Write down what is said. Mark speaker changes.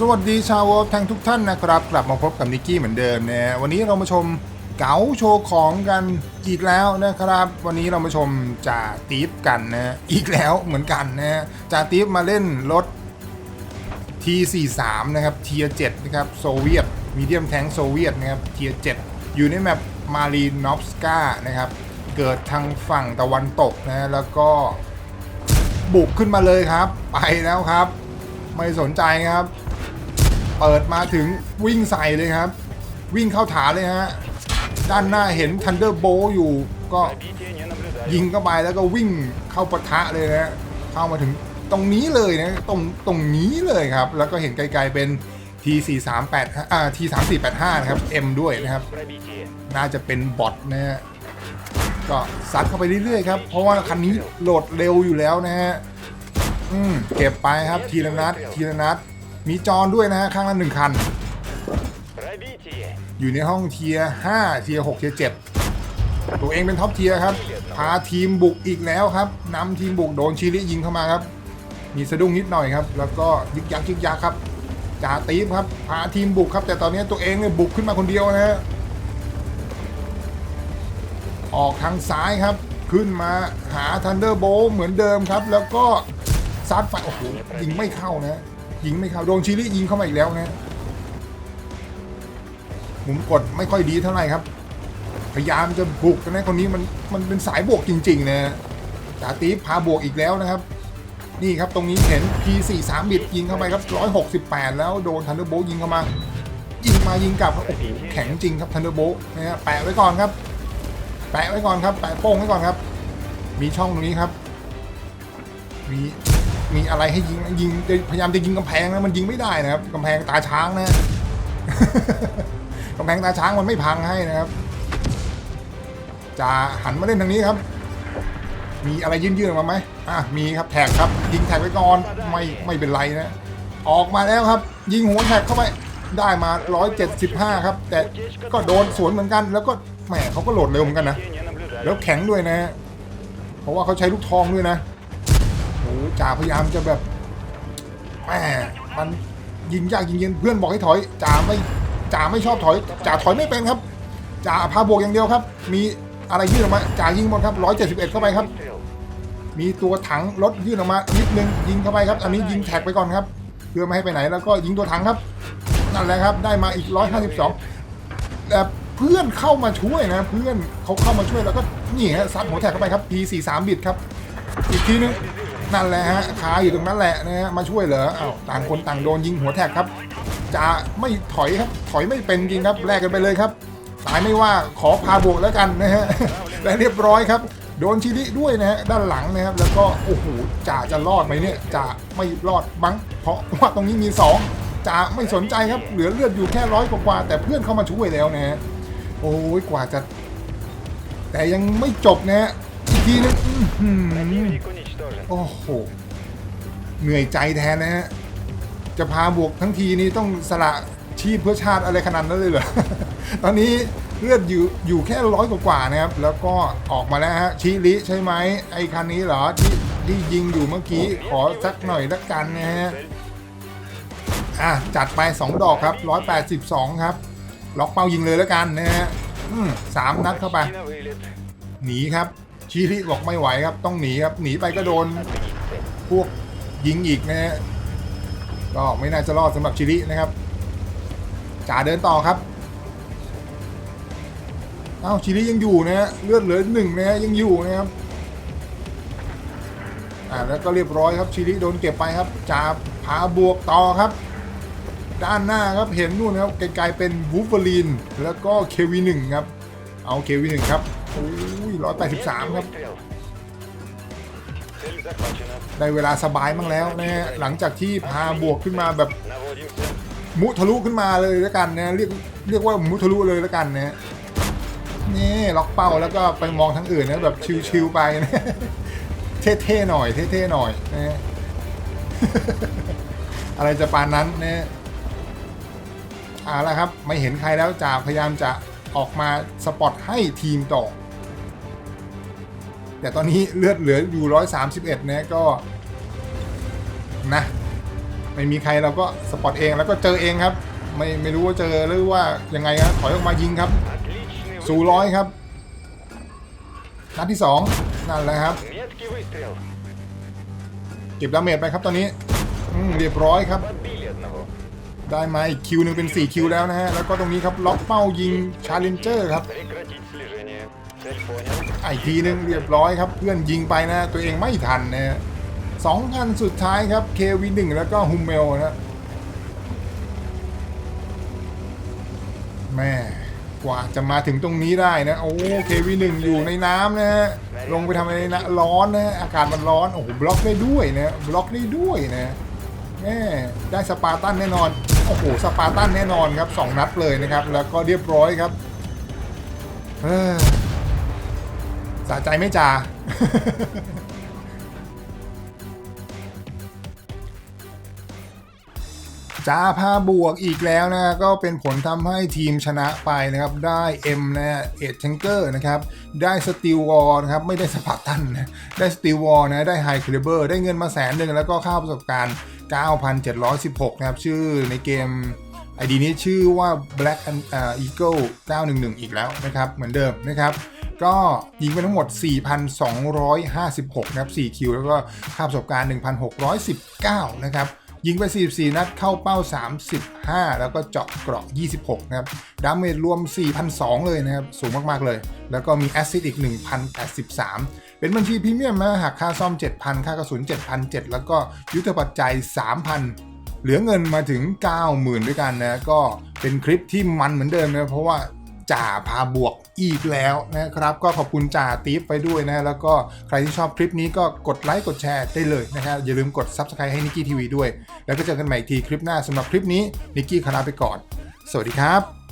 Speaker 1: สวัสดีชาววอลทั้งทุกท่านนะครับ กลับมาพบกับนิกกี้เหมือนเดิมนะวันนี้เรามาชมเก๋าโชว์ของกันอีกแล้วนะครับ วันนี้เรามาชมจ่าตีฟกันนะอีกแล้วเหมือนกันนะจ่าตีฟมาเล่นรถ T43 นะครับเทีย7นะครับโซเวียตมีเดียมแทงโซเวียตนะครับเทีย7อยู่ในแมปมารีนอฟสกานะครับเกิดทางฝั่งตะวันตกนะแล้วก็บุกขึ้นมาเลยครับ ไปแล้วครับ ไม่สนใจครับ เปิดมาถึงวิ่งใส่เลยครับ วิ่งเข้าฐานเลยฮะ ด้านหน้าเห็น Thunderbolt อยู่ก็ยิงเข้าไปแล้วก็วิ่งเข้าปะทะเลยนะเข้ามาถึงตรงนี้เลยนะตรงตรงนี้เลยครับ แล้วก็เห็นไกลๆเป็น T438 อ่า T3485 นะครับ M ด้วยนะครับ น่าจะเป็นบอทนะฮะก็ซัดเข้าไปเรื่อยๆครับ เพราะว่าคันนี้โหลดเร็วอยู่แล้วนะฮะ อืม เก็บไปครับทีละนัดทีละนัด มีจอนด้วยนะฮะข้างละหนึ่งคัน อยู่ในห้องเทียร์5เทียร์6เทียร์7ตัวเองเป็นท็อปเทียร์ครับ พาทีมบุกอีกแล้วครับนำทีมบุกโดนชิลิยิงเข้ามาครับ มีสะดุ้งนิดหน่อยครับ แล้วก็ยึกยักยึกยักครับจ่าตีฟครับพาทีมบุกครับ แต่ตอนนี้ตัวเองเนี่ยบุกขึ้นมาคนเดียวนะฮะออกทางซ้ายครับ ขึ้นมาหา Thunderbolt เหมือนเดิมครับ แล้วก็ซัดไฟโอ้โหยิงไม่เข้านะ ยิงไม่เข้าโดนชิลิยิงเข้ามาอีกแล้วนะหมุนกดไม่ค่อยดีเท่าไหร่ครับ พยายามจะบุกนะคนนี้มันมันเป็นสายบวกจริงๆนะจาตีพาบวกอีกแล้วนะครับ นี่ครับตรงนี้เห็น P43 บิดยิงเข้าไปครับ 168 แล้วโดน Thunderbolt ยิงเข้ามา ยิงมายิงกลับโอ้โหแข็งจริงครับ Thunderbolt นะฮะแปะไว้ก่อนครับ แปะไว้ก่อนครับ แปะโป้งไว้ก่อนครับ มีช่องตรงนี้ครับ มี มีอะไรให้ยิงยิงพยายามจะยิงกำแพงนะมันยิงไม่ได้นะครับกำแพงตาช้างนะกำแพงตาช้างมันไม่พังให้นะครับจะหันมาเล่นทางนี้ครับ มีอะไรยื่นๆมาไหมอะมีครับแท็กครับ ยิงแท็กไว้ก่อนไม่ไม่เป็นไรนะ ออกมาแล้วครับ ยิงหัวแท็กเข้าไปได้มา 175 ครับ แต่ก็โดนสวนเหมือนกัน แล้วก็แหมเขาก็โหลดเร็วเหมือนกันนะ แล้วแข็งด้วยนะ เพราะว่าเขาใช้ลูกทองด้วยนะ จ่าพยายามจะแบบแหมมันยิงยากยิงเย็นเพื่อนบอกให้ถอยจ่าไม่จ่าไม่ชอบถอยจ่าถอยไม่เป็นครับจ่าพาบวกอย่างเดียวครับ มีอะไรยื่นออกมาจ่ายิงหมดครับ171เจ็ดสิบเอ็ดเข้าไปครับ มีตัวถังรถยื่นออกมานิดนึงยิงเข้าไปครับ อันนี้ยิงแท็กไปก่อนครับ เพื่อไม่ให้ไปไหนแล้วก็ยิงตัวถังครับนั่นแหละครับ ได้มาอีก152แต่เพื่อนเข้ามาช่วยนะ เพื่อนเขาเข้ามาช่วยแล้วก็นี่ฮะซัดหัวแท็กเข้าไปครับ P43 บิดครับ อีกทีนึง นั่นแหละฮะคาอยู่ตรงนั้นแหละนะฮะมาช่วยเหรออ้าวต่างคนต่างโดนยิงหัวแท็กครับจะไม่ถอยครับถอยไม่เป็นจริงครับแลกกันไปเลยครับตายไม่ว่าขอพาบวกแล้วกันนะฮะและเรียบร้อยครับ โดนชิลิด้วยนะฮะด้านหลังนะครับ แล้วก็โอ้โหจ่าจะรอดไหมเนี่ยจ่าไม่รอดบังเพราะว่าตรงนี้มีสองจ่าไม่สนใจครับเหลือเลือดอยู่แค่ร้อยกว่าแต่เพื่อนเข้ามาช่วยแล้วนะฮะโอ้ยกว่าจะ แต่ยังไม่จบนะฮะอีกทีนึง โอ้โห เหนื่อยใจแทนนะฮะ จะพาบวกทั้งทีนี้ต้องสละชีพเพื่อชาติอะไรขนาดนั้นเลยเหรอ ตอนนี้เลือดอยู่อยู่แค่ร้อยกว่าๆนะครับ แล้วก็ออกมาแล้วฮะชิริใช่ไหมไอ้คันนี้เหรอที่ที่ยิงอยู่เมื่อกี้ขอสักหน่อยละกันนะฮะ อะ จัดไป 2 ดอกครับ 182 ครับ ล็อกเป้ายิงเลยแล้วกันนะฮะอืมสามนัดเข้าไป หนีครับ ชิริบอกไม่ไหวครับ ต้องหนีครับ หนีไปก็โดนพวกยิงอีกนะฮะก็ไม่น่าจะรอดสำหรับชิรินะครับจ่าเดินต่อครับอ้าวชิริยังอยู่นะฮะเลือดเหลือหนึ่งนะฮะยังอยู่นะครับอ่าแล้วก็เรียบร้อยครับชิริโดนเก็บไปครับจ่าพาบวกต่อครับ ด้านหน้าครับเห็นนู่นนะครับไกลๆเป็นวูฟเวอรีนแล้วก็เควีหนึ่งครับ เอาเควีหนึ่งครับ โอ้ยร้อยแปดสิบสามครับ ได้เวลาสบายบ้างแล้วนะฮะหลังจากที่พาบวกขึ้นมาแบบมุทะลุขึ้นมาเลยแล้วกันนะเรียกเรียกว่ามุทะลุเลยแล้วกันนะฮะนี่ล็อกเป้าแล้วก็ไปมองทางอื่นนะแบบชิวๆไปนะเท่ๆหน่อยเท่ๆหน่อยนะฮะอะไรจะปานนั้นนะเอาละครับไม่เห็นใครแล้วจ่าพยายามจะออกมาสปอตให้ทีมต่อ แต่ตอนนี้เลือดเหลืออยู่ร้อยสามสิบเอ็ดนะก็นะไม่มีใครเราก็สปอตเองแล้วก็เจอเองครับ ไม่ไม่รู้ว่าเจอหรือว่ายังไงครับถอยออกมายิงครับสู่ร้อยครับนัดที่สองนั่นแหละครับเก็บดาเมจไปครับตอนนี้เรียบร้อยครับ ได้ไหมคิวหนึ่งเป็น 4 คิวแล้วนะฮะ แล้วก็ตรงนี้ครับ ล็อกเป้ายิงชาเลนเจอร์ครับ อีกทีหนึงเรียบร้อยครับ เพื่อนยิงไปนะ ตัวเองไม่ทันนะสองคันสุดท้ายครับ KV1 แล้วก็ฮุมเมลนะแม่กว่าจะมาถึงตรงนี้ได้นะ โอ้ KV1 อยู่ในน้ำนะฮะลงไปทำอะไรนะร้อนนะอากาศมันร้อนโอ้โหบล็อกได้ด้วยนะบล็อกได้ด้วยนะแม่ได้สปาร์ตันแน่นอนโอ้โหสปาร์ตันแน่นอนครับสองนัดเลยนะครับ แล้วก็เรียบร้อยครับเฮ้ สะใจไม่จ่าจ้าพาบวกอีกแล้วนะ ก็เป็นผลทำให้ทีมชนะไปนะครับ ได้ M นะฮะเอ็ดเชงเกอร์นะครับ ได้สตีลวอลนะครับ ไม่ได้สปาร์ตันนะได้สตีลวอลนะ ได้ไฮคลิเบอร์ ได้เงินมาแสนหนึ่งแล้วก็ค่าประสบการณ์ 9,716 นะครับ ชื่อในเกมไอดีนี้ชื่อว่า Black and uh, Eagle 911 อีกแล้วนะครับ เหมือนเดิมนะครับ ก็ยิงไปทั้งหมด 4,256 นะครับ 4 คิว แล้วก็ค่าประสบการณ์ 1,619 นะครับยิงไป 44 นัด เข้าเป้า 35 แล้วก็เจาะเกราะ 26 นะครับ ดาเมจรวม 4,002 เลยนะครับ สูงมาก ๆ เลย แล้วก็มีแอสซิดอีก 1,083 เป็นบัญชีพรีเมียมนะหักค่าซ่อม 7,000 ค่ากระสุน 7,007 แล้วก็ยุทธปัจจัย 3,000 เหลือเงินมาถึง 90,000 ด้วยกันนะ ก็เป็นคลิปที่มันเหมือนเดิมนะ เพราะว่าจ่าพาบวก อีกแล้วนะครับ ก็ขอบคุณจ่าติฟไปด้วยนะ แล้วก็ใครที่ชอบคลิปนี้ก็กดไลค์กดแชร์ได้เลยนะครับอย่าลืมกด Subscribe ให้นิกกี้ทีวีด้วย แล้วก็เจอกันใหม่อีกทีคลิปหน้าสำหรับคลิปนี้นิกกี้ขอลาไปก่อน สวัสดีครับ